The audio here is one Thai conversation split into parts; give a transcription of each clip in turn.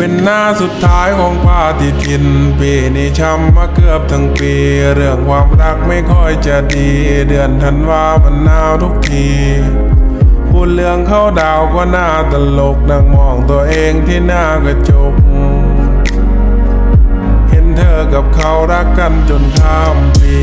เป็นหน้าสุดท้ายของปาฏิทิน ปีนี้ช้ำมาเกือบทั้งปี เรื่องความรักไม่ค่อยจะดี เดือนธันวามันหนาวทุกที พูดเรื่องเข้าดาวก็น่าตลกนั่งมองตัวเองที่หน้ากระจก เห็นเธอกับเขารักกันจนข้ามปี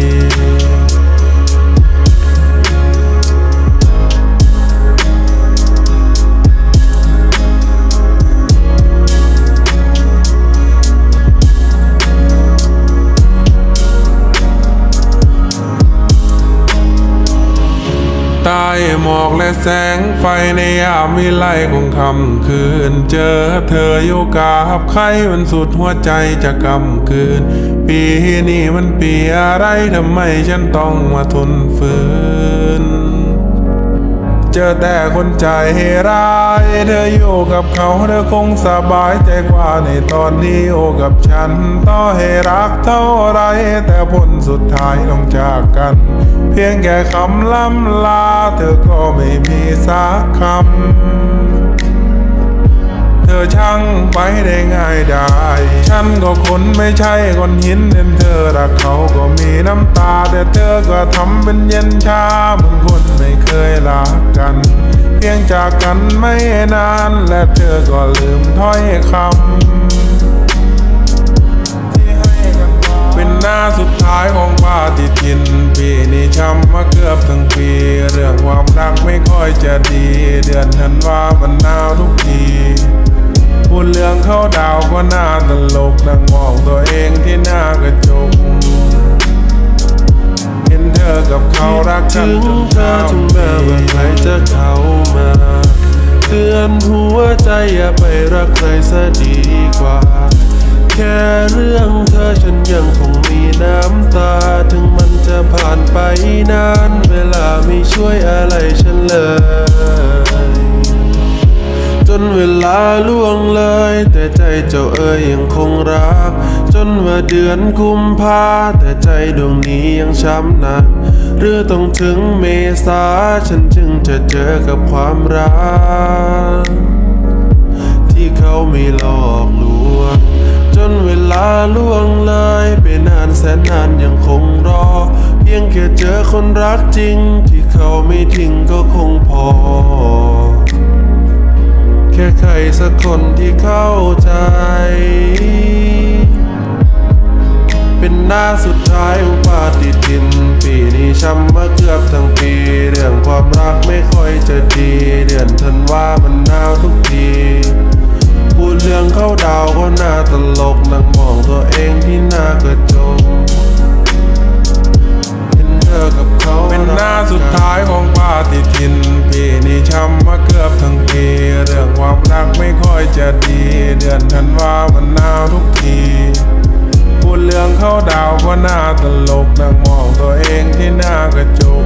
และแสงไฟในยามวิไลของคำคืน เจอเธออยู่กับใครมันสุดหัวใจจะกำคืน ปีนี้มันปีอะไรทำไมฉันต้องมาทนฝืน เจอแต่คนใจร้าย เธออยู่กับเขาเธอคงสบายใจกว่าในตอนที่อยู่กับฉันต่อให้รักเท่าไร แต่ผลสุดท้ายต้องจากกัน เพียงแค่คำล่ำลา เธอก็ไม่มีสักคำ อช่างไปได้ง่ายได้ฉันก็คนไม่ใช่คนหินเห็นเธอรักเขาก็มีน้ำตา แต่เธอก็ทำเป็นเย็นชาเหมือนคนไม่เคยรักกัน เพียงจากกันไม่นาน และเธอก็ลืมถ้อยคำที่ให้กันไว้เป็นหน้าสุดท้ายของปาฏิทินปีนี้ช้ำมาเกือบทั้งปีเรื่อง ดาวก็น่าตลกนั่งมองตัวเองที่หน้ากระจกเห็นเธอกับเขารักกันจนเธอข้ามถึงแม้ว่าใครจะเข้ามาเตือนหัวใจอย่าไปรักใครซะดีกว่า แค่เรื่องเธอฉันยังคงมีน้ำตา ถึงมันจะผ่านไปนาน เวลาไม่ช่วยอะไรฉันเลย นเวลาล่วงเลย แต่ใจเจ้าเอ๋ยยังคงรัก จนว่าเดือนกุมภาแต่ใจดวงนี้ยังช้ำหนัก หรือต้องถึงเมษาฉันจึงจะเจอกับความรัก ที่เขาไม่หลอกลวง จนเวลาล่วงเลยไปนานแสนนานยังคงรอ เพียงแค่เจอคนรักจริง ที่เขาไม่ทิ้งก็คงพอ แค่ใครสักคนที่เข้าใจ เป็นหน้าสุดท้ายของปาฏิทิน ปีนี้ช้ำมาเกือบทั้งปี นี้ช้ำมาเกือบทั้งปีเรื่องความรักไม่ค่อยจะดี เดือนธันวามันหนาวทุกทีพูดเรื่องเข้าดาวก็น่าตลกนั่งมองตัวเองที่หน้ากระจก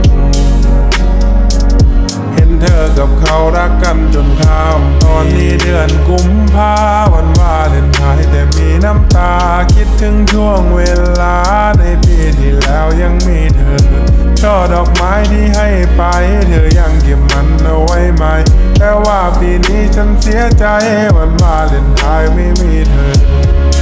เห็นเธอกับเขารักกันจนข้ามตอนนี้เดือนกุมภาวันวาเลนไทน์แต่มีน้ำตาคิดถึงช่วงเวลาในปีที่แล้วยังมีเธอช่อดอกไม้ที่ให้ไปเธอยัง ฉันเสียใจวันวาเลนไทน์ไม่มีเธอ